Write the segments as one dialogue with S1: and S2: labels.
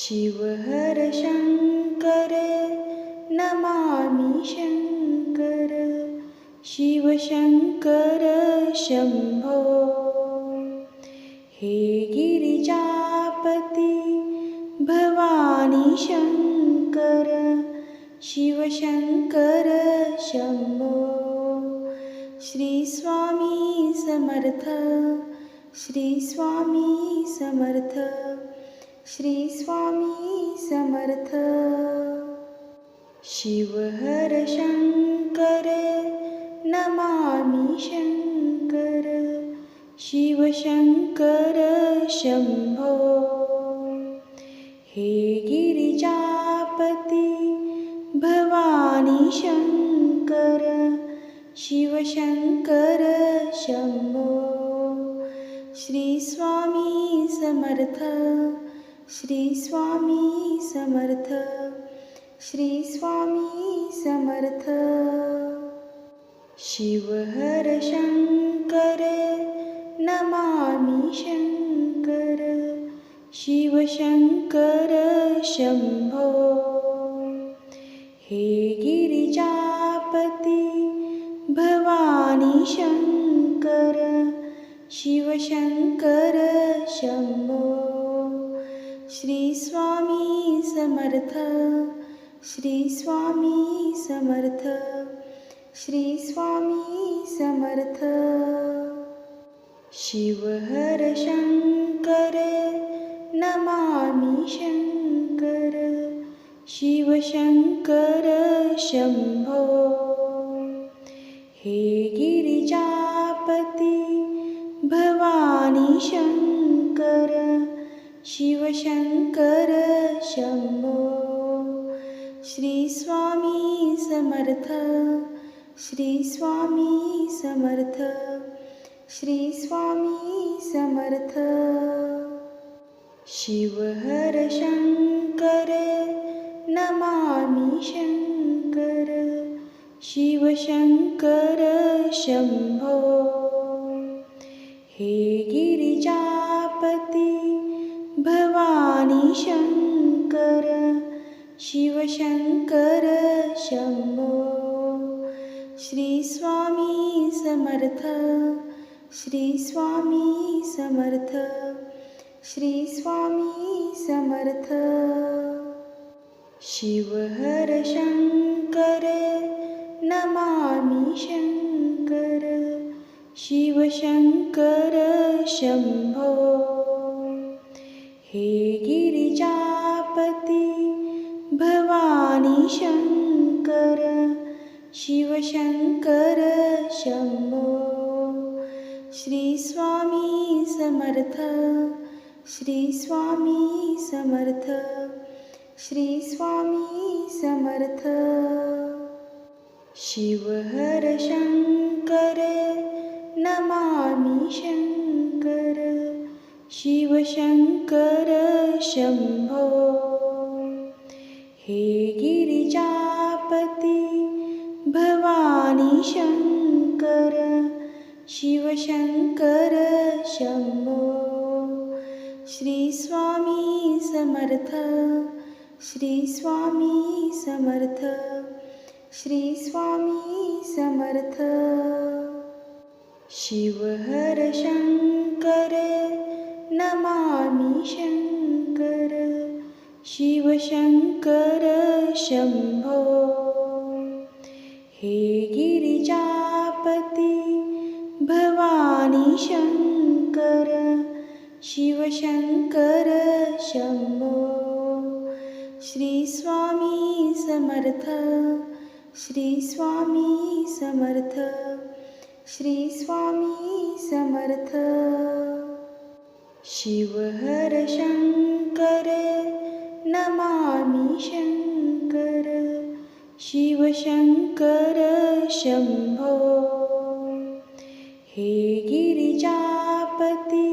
S1: शिवहर शङ्कर नमामि शङ्कर शिवशङ्कर शम्भो हे गिरिजापति भवानी शङ्कर शिवशङ्कर शम्भो श्री स्वामी समर्थ श्री स्वामी समर्थ। श्री स्वामी समर्थ. शिवहर शंकर नमामि शंकर. शिवशङ्कर शम्भो हे गिरिजापती भवानी शङ्कर शिवशङ्कर शम्भो श्री स्वामी समर्थ. श्री स्वामी समर्थ। श्री स्वामी समर्थ। शिवहर शङ्कर नमामि शङ्कर शिवशङ्कर शम्भो हे गिरिजापती भवानी शङ्कर शिवशङ्कर शम्भो श्री स्वामी समर्थ श्री स्वामी समर्थ श्री स्वामी समर्थ. शिवहर शङ्कर नमामि शङ्कर शिवशङ्कर शम्भो हे गिरिजापती भवानी शङ्कर शिवशङ्कर शम्भो श्री स्वामी समर्थ। श्री स्वामी समर्थ। श्री स्वामी समर्थ। शिवहर शङ्कर नमामि शङ्कर शिवशङ्कर शम्भो हे गिरिजापती भवानी शङ्कर शिवशङ्कर शम्भो श्री स्वामी समर्थ श्री स्वामी समर्थ श्री स्वामी समर्थ। शिवहर शङ्कर नमामि शङ्कर शिवशङ्कर शम्भो हे गिरिजापती भवानी शंकर शिवशङ्कर शम्भो श्री स्वामी समर्थ श्री स्वामी समर्थ श्री स्वामी समर्थ। शिवहर शङ्कर नमामि शङ्कर शिवशङ्कर शम्भो हे गिरिजापती भवानी शङ्कर शिवशङ्कर शम्भो श्री स्वामी समर्थ श्री स्वामी समर्थ श्री स्वामी समर्थ। शिवहर शङ्कर नमामि शङ्कर शिवशङ्कर शम्भो। हे गिरिजापती भवानी शङ्कर शिवशङ्कर शम्भो। श्री स्वामी समर्थ श्री स्वामी समर्थ श्री स्वामी समर्थ शिवहर शङ्कर नमामि शङ्कर शिवशङ्कर शम्भो। हे गिरिजापती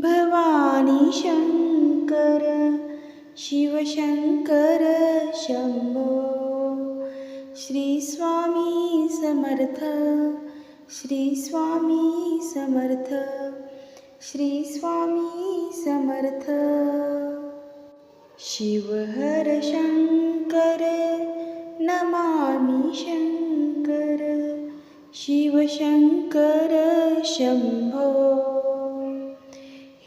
S1: भवानी शङ्कर शिवशङ्कर शम्भो। श्री स्वामी समर्थ श्री स्वामी समर्थ श्री स्वामी समर्थ. शिव हर शङ्कर नमामि शङ्कर शिव शम्भो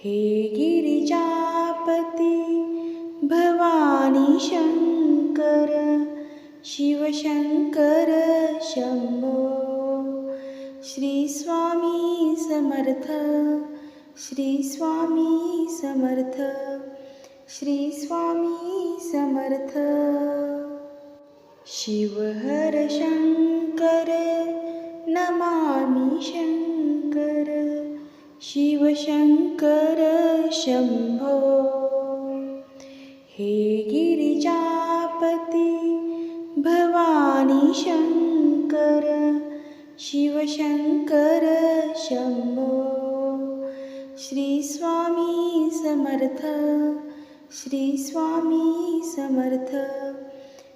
S1: हे गिरिजापति भवानी शङ्कर शिव शङ्कर शम्भो श्री स्वामी समर्थ. श्री स्वामी समर्थ। श्री स्वामी समर्थ। शिव हर शङ्कर नमामि शङ्कर। शिव शङ्कर शम्भो। हे गिरिजापति भवानी शङ्कर शिव शङ्कर शम्भो श्री स्वामी समर्थ श्री स्वामी समर्थ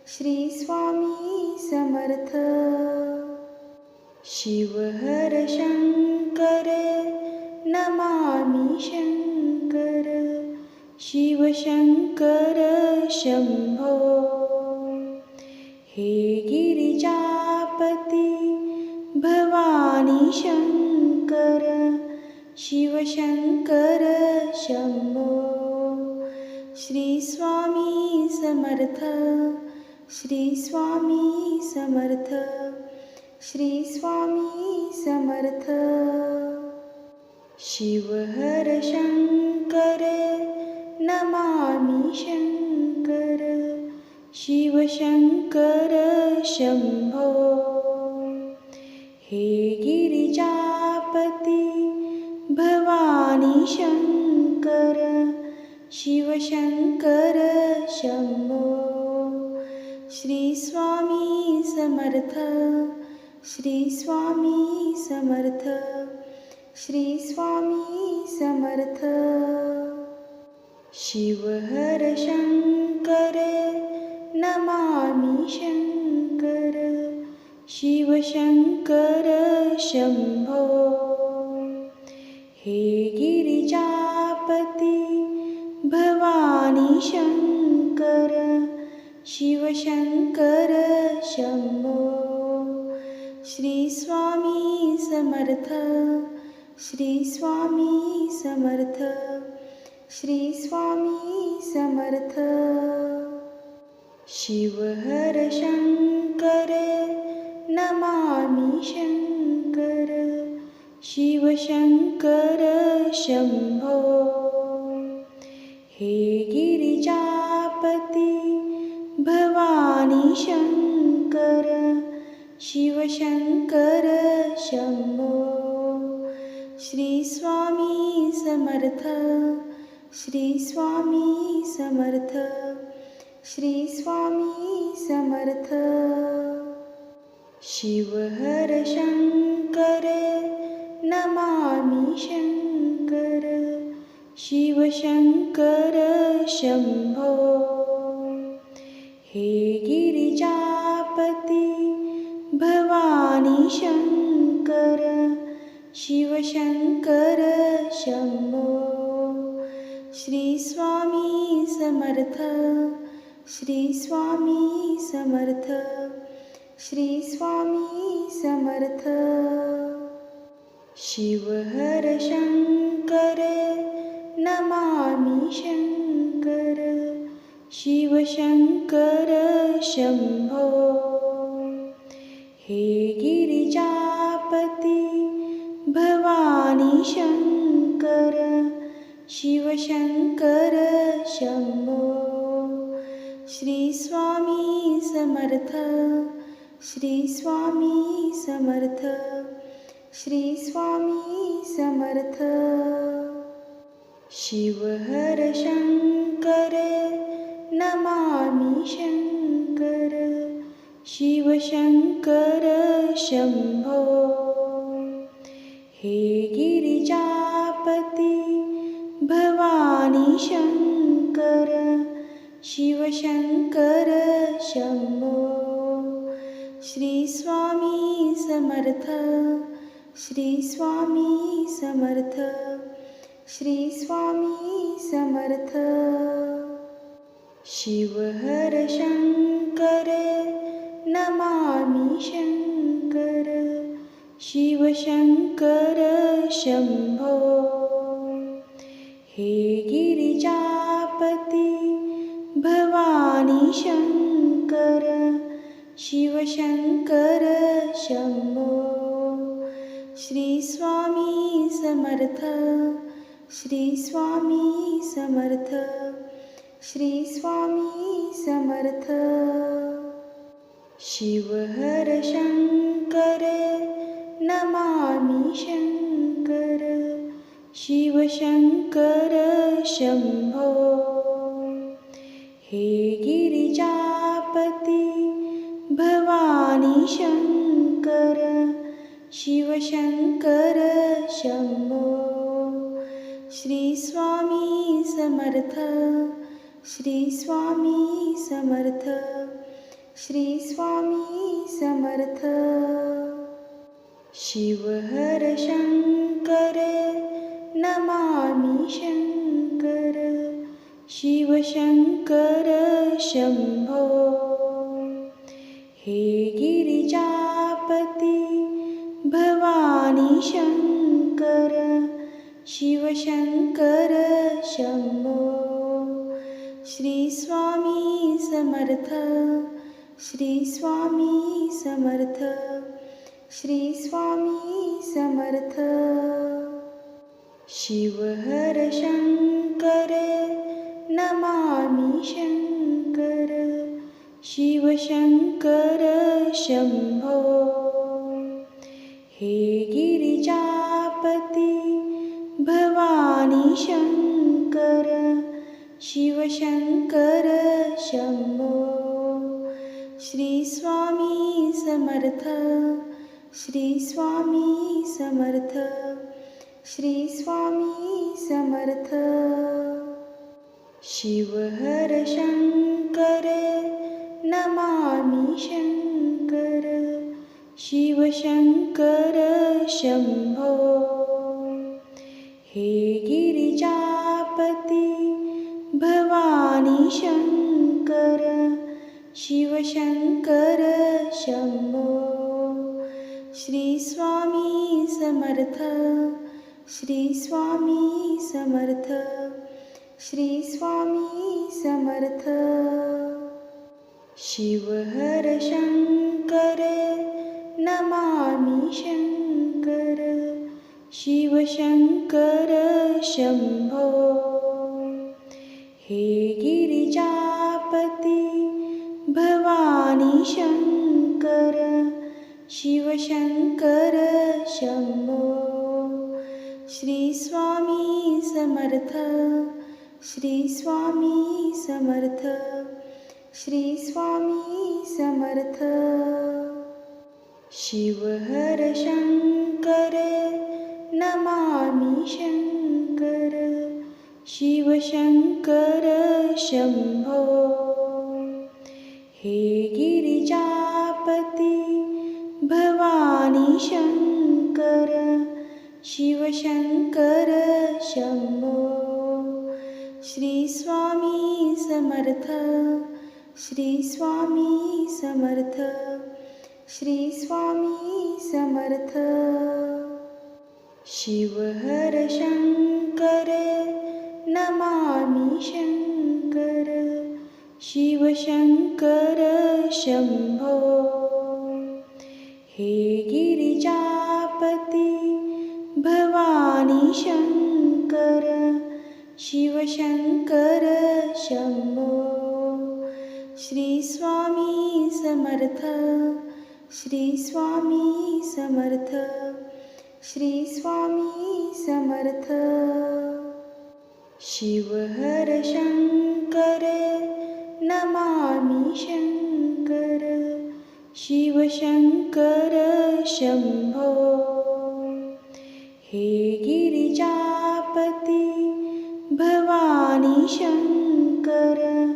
S1: श्री स्वामी समर्थ. शिव हर शङ्कर नमामि शङ्कर शिव शम्भो हे गिरिजापति भवानी शङ्कर शिवशंकर शंभो। शम्भो श्री स्वामी समर्थ। श्री स्वामी समर्थ। श्री स्वामी समर्थ। शिवहर शंकर शङ्कर नमामि शङ्कर शिव शम्भो हे गिरिजापती भवानी शङ्कर शिवशंकर शंभो। शम्भो श्री स्वामी समर्थ श्री स्वामी समर्थ श्री स्वामी समर्थ। शिवहर शंकर शङ्कर नमामि शङ्कर शिव शम्भो हे गिरिजापती भवानी शङ्कर शिवशङ्कर शम्भो श्री स्वामी समर्थ श्री स्वामी समर्थ श्री स्वामी समर्थ। शिवहर शङ्कर नमामि शङ्कर शिव शङ्कर शम्भो हे गिरिजापति भवानी शङ्कर शिव शङ्कर शम्भो श्री स्वामी समर्थ श्री स्वामी समर्थ श्री स्वामी समर्थ। शिव हर शङ्कर नमामि शङ्कर शिवशङ्कर शम्भो। हे गिरिजापति भवानी शङ्कर शिवशङ्कर शम्भो। श्री स्वामी समर्थ श्री स्वामी समर्थ श्री स्वामी समर्थ। शिव हर शङ्कर नमामि शङ्कर शिव शम्भो हे गिरिजापति भवानी शङ्कर शिव शङ्कर शम्भो श्री स्वामी समर्थ श्री स्वामी समर्थ। श्री स्वामी समर्थ. शिव हर शङ्कर नमामि शङ्कर शिव शम्भो हे गिरिजापति भवानी शङ्कर शिव शङ्कर शम्भो श्री स्वामी समर्थ. श्रीस्वामी समर्थ। श्रीस्वामी समर्थ। शिवहर शङ्कर नमामि शङ्कर शिवशङ्कर शम्भो हे गिरिजापति भवानी शङ्कर शिवशङ्कर शम्भो श्री स्वामी समर्थ श्री स्वामी समर्थ श्री स्वामी समर्थ. शिवहर शंकर नमामि शंकर शिव शंकर शंभो. हे गिरिजापती भवानी शंकर शिवशंकर शंभो। श्री स्वामी समर्थ। श्री स्वामी समर्थ। श्री स्वामी समर्थ। शिवहर शंकर नमामि शंकर। शिवशंकर शंभो। हे गी भवानी शंकर शिवशङ्कर शम्भो शंभो। श्री स्वामी समर्थ श्री स्वामी समर्थ श्री स्वामी समर्थ। शिवहर शङ्कर शंकर नमामि शंकर शिवशङ्कर शम्भो शंभो। हे गिरिजापती भवानी शंकर शिवशंकर शंभो। श्री स्वामी समर्थ श्री स्वामी समर्थ श्री स्वामी समर्थ। शिवहर शंकर नमामि शंकर। शिव शंकर शंभो। हे गिरिजापती भवानी शंकर शिव शंकर शंभो। श्री स्वामी समर्थ श्री स्वामी समर्थ श्री स्वामी समर्थ। शिव हर शंकर नमामि शंकर शिवशङ्कर शम्भो। शंभो हे गिरिजापती भवानी शंकर शिवशङ्कर शम्भो। शंभो श्री स्वामी समर्थ श्री स्वामी समर्थ श्री स्वामी समर्थ। शिव हर शङ्कर नमामि शङ्कर शिवशङ्कर शम्भो। हे गिरिजापति भवानी शङ्कर शिवशङ्कर शम्भो। श्रीस्वामी समर्थ श्रीस्वामी समर्थ। श्री स्वामी समर्थ. शिव हर शंकर नमामि शंकर. शिव शंकर शंभो. हे गिरिजापती भवानी शंकर शिव शंकर शंभो. श्री स्वामी समर्थ. श्रीस्वामी समर्थ। श्रीस्वामी समर्थ। शिवहर शङ्कर नमामि शङ्कर। शिवशङ्कर शम्भो। हे गिरिजापति भवानी शङ्कर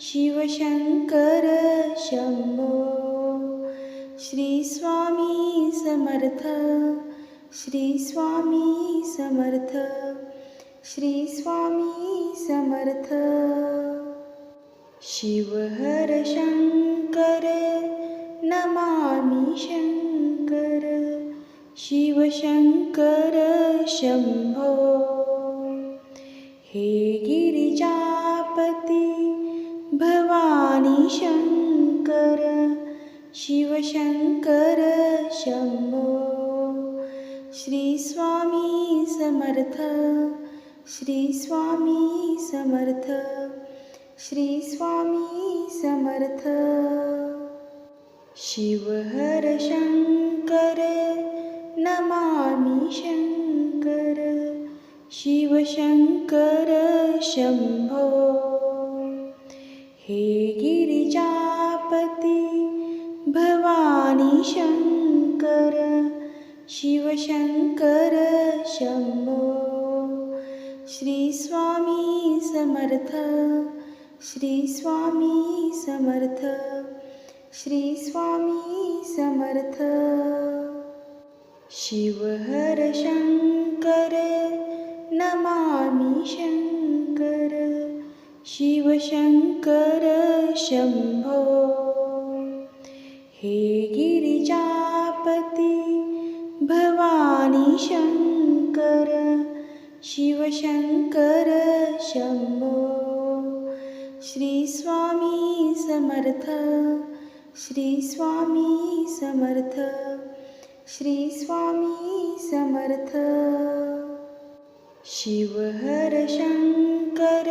S1: शिवशङ्कर शम्भो। श्री स्वामी समर्थ श्री स्वामी समर्थ श्री स्वामी समर्थ. शिव हर शंकर नमामि शंकर शिव शंकर शंभो. हे गिरिजापती भवानी शंकर शिवशंकर शंभो। श्री स्वामी समर्थ। श्री स्वामी समर्थ। श्री स्वामी समर्थ। शिवहर शंकर नमामि शंकर। शिवशंकर शंभो। हे शंकर शिवशंकर शंभो। श्री स्वामी समर्थ श्री स्वामी समर्थ श्री स्वामी समर्थ। शिव हर शंकर नमामि शंकर शिव शंकर शंभो। हे शंकर शिवशंकर शंभो। श्री स्वामी समर्थ श्री स्वामी समर्थ श्री स्वामी समर्थ। शिवहर शंकर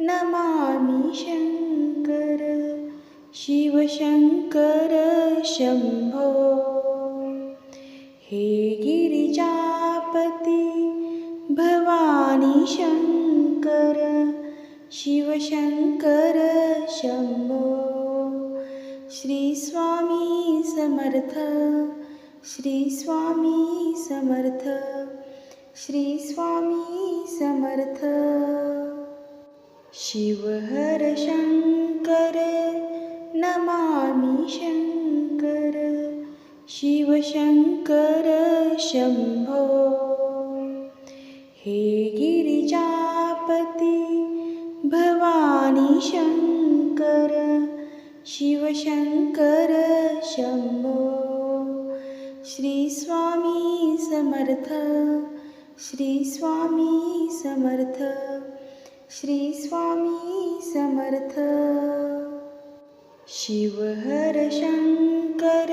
S1: नमामि शंकर शिवशंकर शंभो। हे शंकर शिव शंकर शंभो। श्री स्वामी समर्थ श्री स्वामी समर्थ श्री स्वामी समर्थ। शिव हर शंकर नमामि शंकर शिव शंकर शंभो। हे आणि शंकर शिवशंकर शंभो। श्री स्वामी समर्थ श्री स्वामी समर्थ श्री स्वामी समर्थ। शिव हर शंकर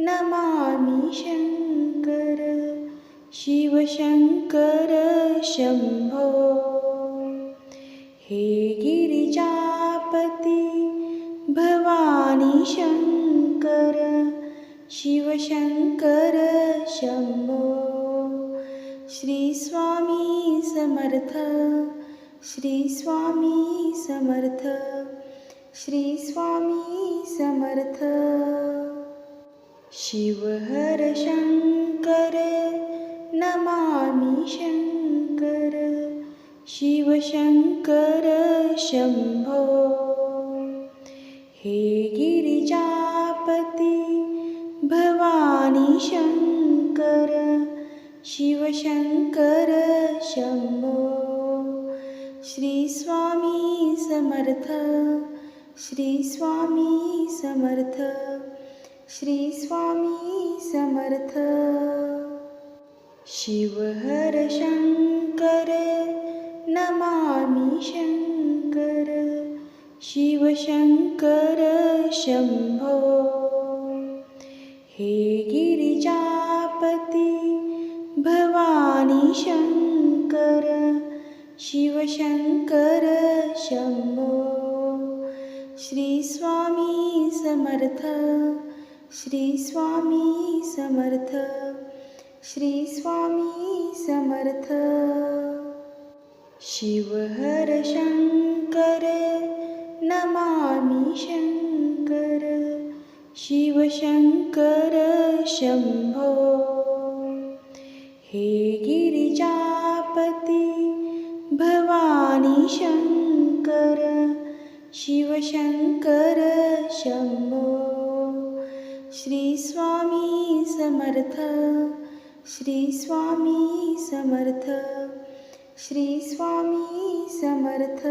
S1: नमामि शंकर शिव शंकर शंभो। हे गिरिजापती भवानी शंकर शिवशंकर शंभो। श्री स्वामी समर्थ श्री स्वामी समर्थ श्री स्वामी समर्थ। शिवहर शंकर नमामि शंकर। शिव शंकर शंभो। हे गिरिजापती भवानी शंकर शिव शंकर शंभो। श्री स्वामी समर्थ श्री स्वामी समर्थ श्री स्वामी समर्थ। शिव हर शंकर नमामि शंकर शिवशङ्कर शम्भो। शंभो हे गिरिजापती भवानी शंकर शिवशङ्कर शम्भो। शंभो श्री स्वामी समर्थ श्री स्वामी समर्थ श्री स्वामी समर्थ। शिव हर शंकर नमामि शंकर शिव शंकर शंभो। हे गिरिजापती भवानी शंकर शिव शंकर शंभो। श्री स्वामी समर्थ श्री स्वामी समर्थ। श्री स्वामी समर्थ.